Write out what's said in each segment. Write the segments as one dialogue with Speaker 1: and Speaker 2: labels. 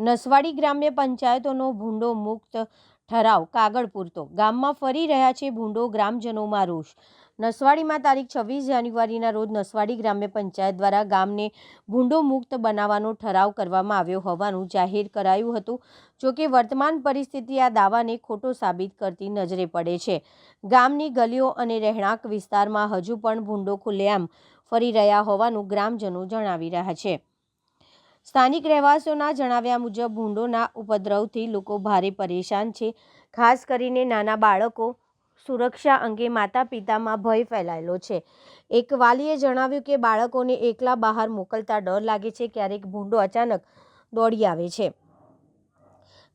Speaker 1: નસવાડી ગ્રામ્ય પંચાયતોનો ભૂંડો મુક્ત ઠરાવ કાગળ પૂરતો. ગામમાં ફરી રહ્યા છે ભૂંડો ગ્રામજનોમાં રોષ. નસવાડીમાં તારીખ છવ્વીસ જાન્યુઆરીના રોજ નસવાડી ગ્રામ્ય પંચાયત દ્વારા ગામને ભૂંડો મુક્ત બનાવવાનો ઠરાવ કરવામાં આવ્યો હોવાનું જાહેર કરાયું હતું. જોકે વર્તમાન પરિસ્થિતિ આ દાવાને ખોટો સાબિત કરતી નજરે પડે છે. ગામની ગલીઓ અને રહેણાંક વિસ્તારમાં હજુ પણ ભૂંડો ખુલ્લેઆમ ફરી રહ્યા હોવાનું ગ્રામજનો જણાવી રહ્યા છે. સ્થાનિક રહેવાસીઓના જણાવ્યા મુજબ ભૂંડોના ઉપદ્રવથી લોકો ભારે પરેશાન છે. ખાસ કરીને નાના બાળકો સુરક્ષા અંગે માતા પિતામાં ભય ફેલાયેલો છે. એક વાલીએ જણાવ્યું કે બાળકોને એકલા બહાર મોકલતા ડર લાગે છે. ક્યારેક ભૂંડો અચાનક દોડી આવે છે.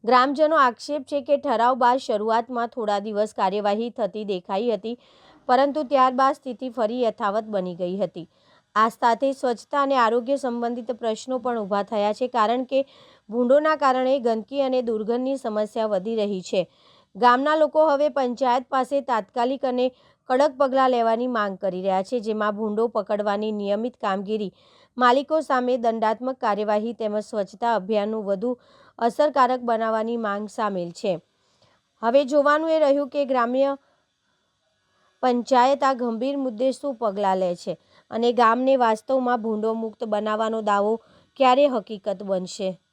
Speaker 1: ગ્રામજનો આક્ષેપ છે કે ઠરાવ બાદ શરૂઆતમાં થોડા દિવસ કાર્યવાહી થતી દેખાઈ હતી, પરંતુ ત્યારબાદ સ્થિતિ ફરી યથાવત બની ગઈ હતી. આ સાથે સ્વચ્છતા અને આરોગ્ય સંબંધિત પ્રશ્નો પણ ઊભા થયા છે, કારણ કે ભૂંડોના કારણે ગંદકી અને દુર્ગંધની સમસ્યા વધી રહી છે. ગામના લોકો હવે પંચાયત પાસે તાત્કાલિક અને કડક પગલાં લેવાની માંગ કરી રહ્યા છે, જેમાં ભૂંડો પકડવાની નિયમિત કામગીરી, માલિકો સામે દંડાત્મક કાર્યવાહી તેમજ સ્વચ્છતા અભિયાનનું વધુ અસરકારક બનાવવાની માંગ સામેલ છે. હવે જોવાનું એ રહ્યું કે ગ્રામ્ય પંચાયત આ ગંભીર મુદ્દે શું પગલાં લે છે? અને ગામને વાસ્તવમાં ભૂંડો મુક્ત બનાવવાનો દાવો ક્યારે હકીકત બનશે?